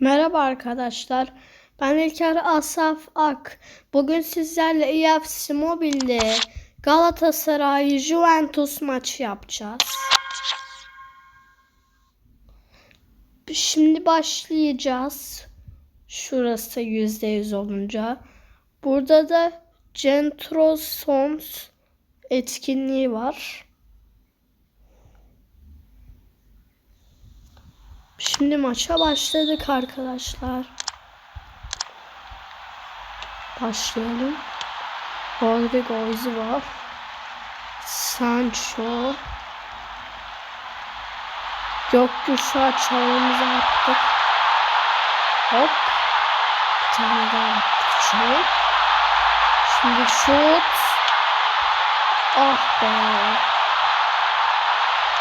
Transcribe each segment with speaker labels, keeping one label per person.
Speaker 1: Merhaba arkadaşlar. Ben İlker Asaf Ak. Bugün sizlerle EFC Mobile'de Galatasaray Juventus maçı yapacağız. Şimdi başlayacağız. Şurası %100 olunca. Burada da Centro Sons etkinliği var. Şimdi maça başladık arkadaşlar. Başlayalım. Rodrigo izi var. Sancho. Gökkuşağı çalımızı attık. Hop. Bir tane daha attık içine. Şimdi şut. Ah be.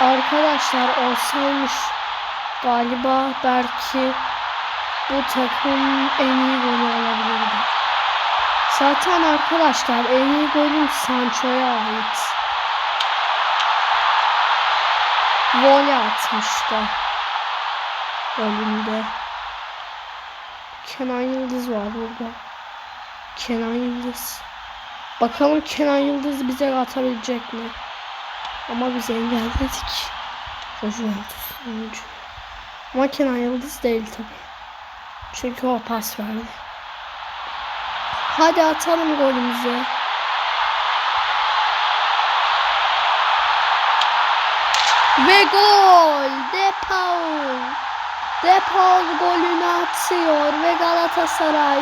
Speaker 1: Arkadaşlar olsaymış Galiba belki bu takım en iyi golü olabilirdi. Zaten arkadaşlar en iyi golüm Sancho'ya ait. Voley atmıştı. Golünde. Kenan Yıldız var burada. Kenan Yıldız. Bakalım Kenan Yıldız bize atabilecek mi? Ama biz engelledik. Juventus oyuncu. Ama Yıldız değil tabi. Çünkü o pas verdi. Hadi atalım golümüzü. Ve gol! De Paul. De Paul golünü atıyor ve Galatasaray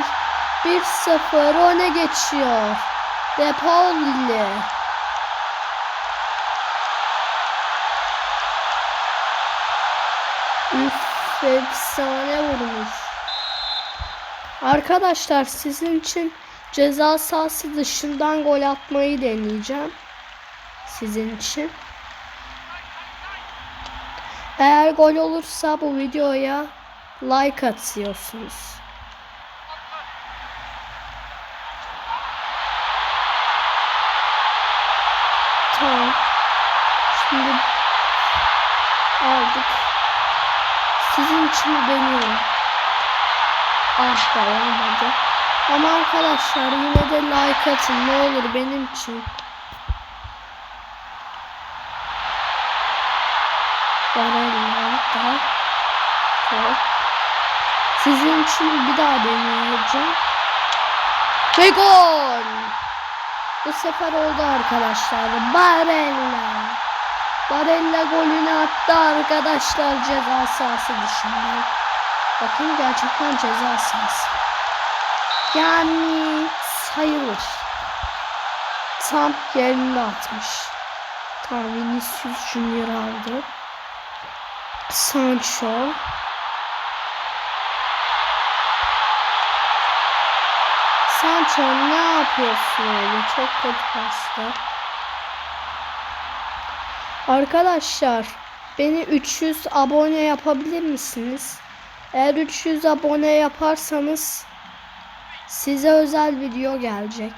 Speaker 1: 1-0 öne geçiyor. De Paul ile. Üf, efsane vurmuş. Arkadaşlar sizin için ceza sahası dışından gol atmayı deneyeceğim. Sizin için. Eğer gol olursa bu videoya like atıyorsunuz. Tamam. Şimdi aldık. İçin deniyorum. Ah be olmadı. Ama arkadaşlar yine de like atın ne olur benim için. Barella da top. Sizin için bir daha deneyeceğim. Ve gol! Bu sefer oldu arkadaşlar. Barella. Barella golünü attı arkadaşlar ceza sahası dışında. Bakın gerçekten ceza sahası. Yani sayılır. Tam yerinde atmış. Tam Vinicius Junior aldı. Sancho. Sancho ne yapıyorsun öyle? Çok kötü pasta. Arkadaşlar beni 300 abone yapabilir misiniz? Eğer 300 abone yaparsanız size özel video gelecek.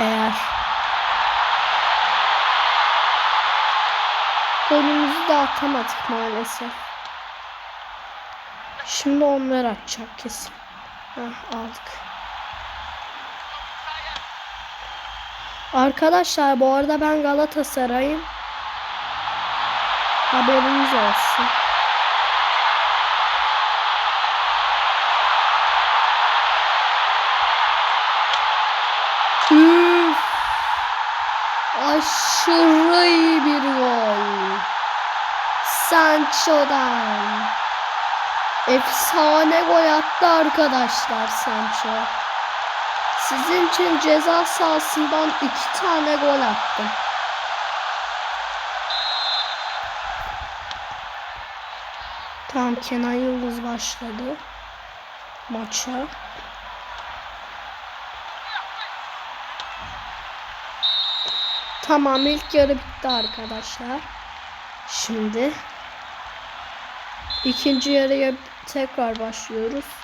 Speaker 1: Eğer golümüzü de atamadık maalesef. Şimdi onlar atacak kesin. Heh, aldık. Arkadaşlar bu arada ben Galatasaray'ım. Haberiniz olsun. Üf. Aşırı iyi bir gol. Sancho'dan. Efsane gol attı arkadaşlar Sancho. Sizin için ceza sahasından iki tane gol attım. Tamam Kenan Yıldız başladı maça. Tamam ilk yarı bitti arkadaşlar. Şimdi ikinci yarıya tekrar başlıyoruz.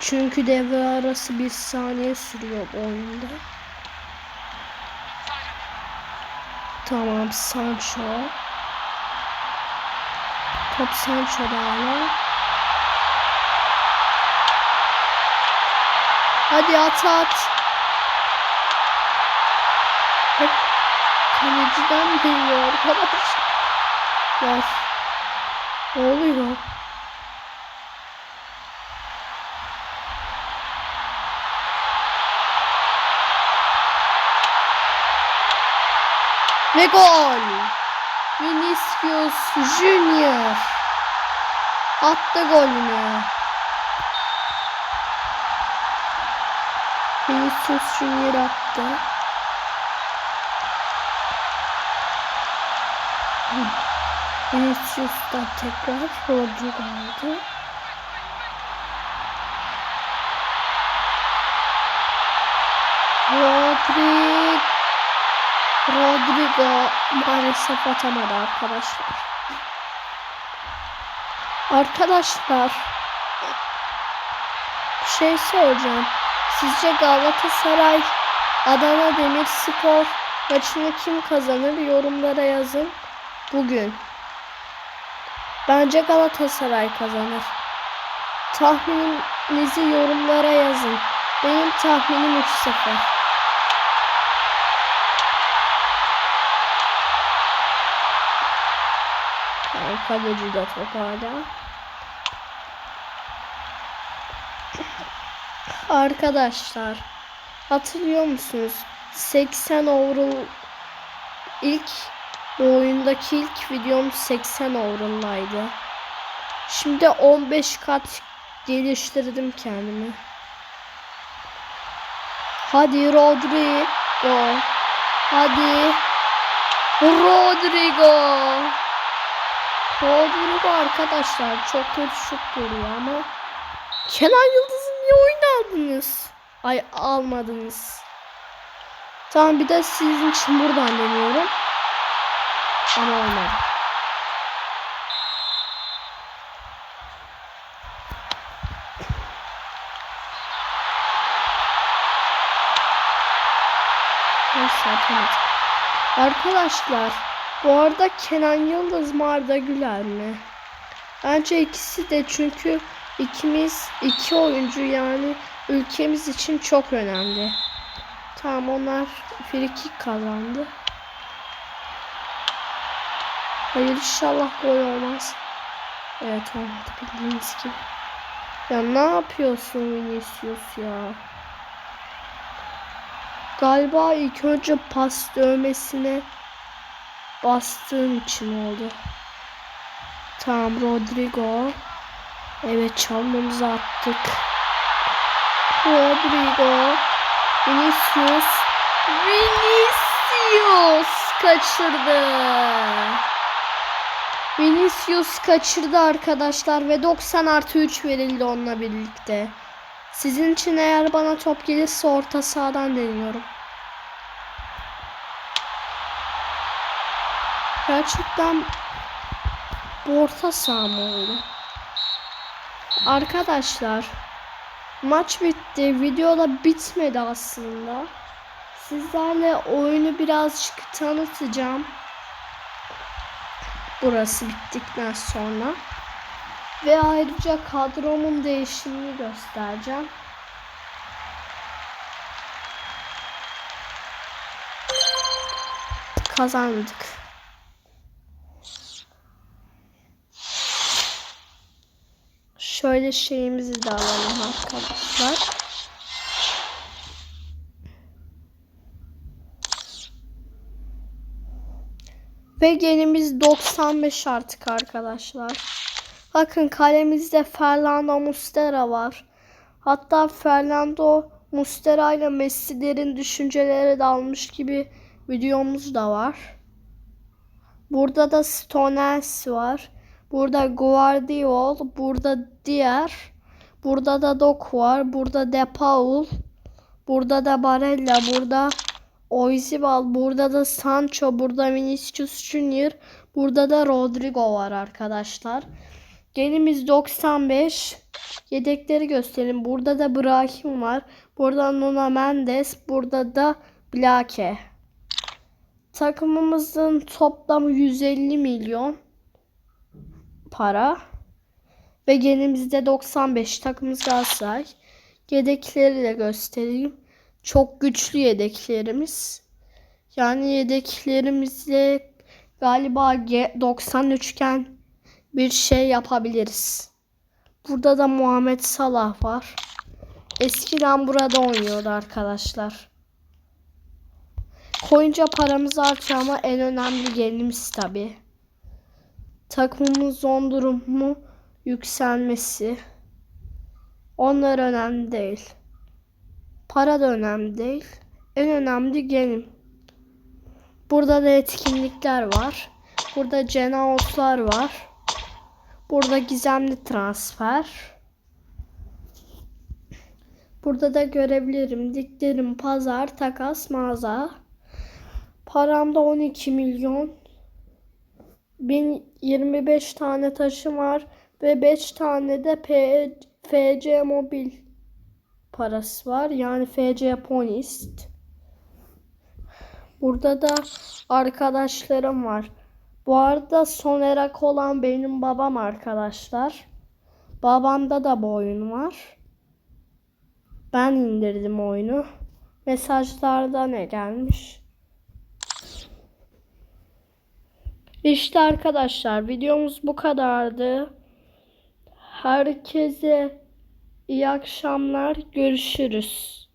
Speaker 1: Çünkü devre arası bir saniye sürüyor oyunda. Tamam Sancho. Top Sancho'da hala. Hadi at at. Hep kaleciden geliyor arkadaş. Var. Ne oluyor? Ve gol. Vinicius Junior attı golünü. Vinicius Junior attı. Vinicius'tan tekrar Rodrigo aldı. Rodrigo Rodrigo maalesef atamadı arkadaşlar. Arkadaşlar bir şey soracağım. Sizce Galatasaray Adana Demirspor maçını kim kazanır? Yorumlara yazın. Bugün. Bence Galatasaray kazanır. Tahmininizi yorumlara yazın. Benim tahminim 3-0. Yani kaleci de top hala. Arkadaşlar hatırlıyor musunuz? 80 overall ilk oyundaki ilk videom 80 overall'daydı. Şimdi 15 kat geliştirdim kendimi. Hadi Rodrigo. Hadi. Rodrigo. Rodrigo arkadaşlar çok kötü şut vuruyor ama Kenan Yıldız'ı niye oynadınız? Ay almadınız. Tamam bir de sizin için buradan deniyorum. Ama olmadı. Arkadaşlar bu arada Kenan Yıldız mı Arda Güler mi? Bence ikisi de çünkü ikimiz iki oyuncu yani ülkemiz için çok önemli. Tamam onlar frikik kazandı. Hayır inşallah gol olmaz. Evet olmadı bildiğiniz gibi. Ya ne yapıyorsun Vinicius ya? Galiba ilk önce pas dövmesine bastığım için oldu. Tamam Rodrigo. Evet çalmamızı attık. Rodrigo. Vinicius. Vinicius kaçırdı. Vinicius kaçırdı arkadaşlar ve 90 artı 3 verildi onunla birlikte. Sizin için eğer bana top gelirse orta sahadan deniyorum. Gerçekten bu orta saha mı oldu? Arkadaşlar maç bitti. Video da bitmedi aslında. Sizlerle oyunu birazcık tanıtacağım. Burası bittikten sonra. Ve ayrıca kadromun değişimini göstereceğim. Kazandık. Şöyle şeyimizi de alalım arkadaşlar. Ve genimiz 95 artık arkadaşlar. Bakın kalemizde Fernando Mustera var. Hatta Fernando Mustera ile Messi'lerin düşünceleri dalmış gibi videomuz da var. Burada da Stones var. Burada Guardiol, burada diğer, burada da Dok var, burada De Paul, burada da Barella, burada Oizibal, burada da Sancho, burada Vinicius Junior, burada da Rodrigo var arkadaşlar. Genimiz 95. Yedekleri gösterelim. Burada da Brahim var. Burada Nuno Mendes, burada da Blake. Takımımızın toplamı 150 milyon. Para. Ve genimizde 95 takımımız Galatasaray. Yedekleri de göstereyim. Çok güçlü yedeklerimiz. Yani yedeklerimizle galiba G 93 iken bir şey yapabiliriz. Burada da Muhammed Salah var. Eskiden burada oynuyordu arkadaşlar. Koyunca paramız artıyor ama en önemli genimiz tabi. Takımımızın durumu yükselmesi. Onlar önemli değil. Para da önemli değil. En önemli genim. Burada da etkinlikler var. Burada Cenaoslar var. Burada gizemli transfer. Burada da görebilirim. Diklerim pazar, takas, mağaza. Paramda 12 milyon. 1025 tane taşım var ve 5 tane de P FC mobil parası var. Yani FC Ponist. Burada da arkadaşlarım var. Bu arada Sonerak olan benim babam arkadaşlar. Babamda da bu oyun var. Ben indirdim oyunu. Mesajlarda ne gelmiş? İşte arkadaşlar videomuz bu kadardı. Herkese iyi akşamlar. Görüşürüz.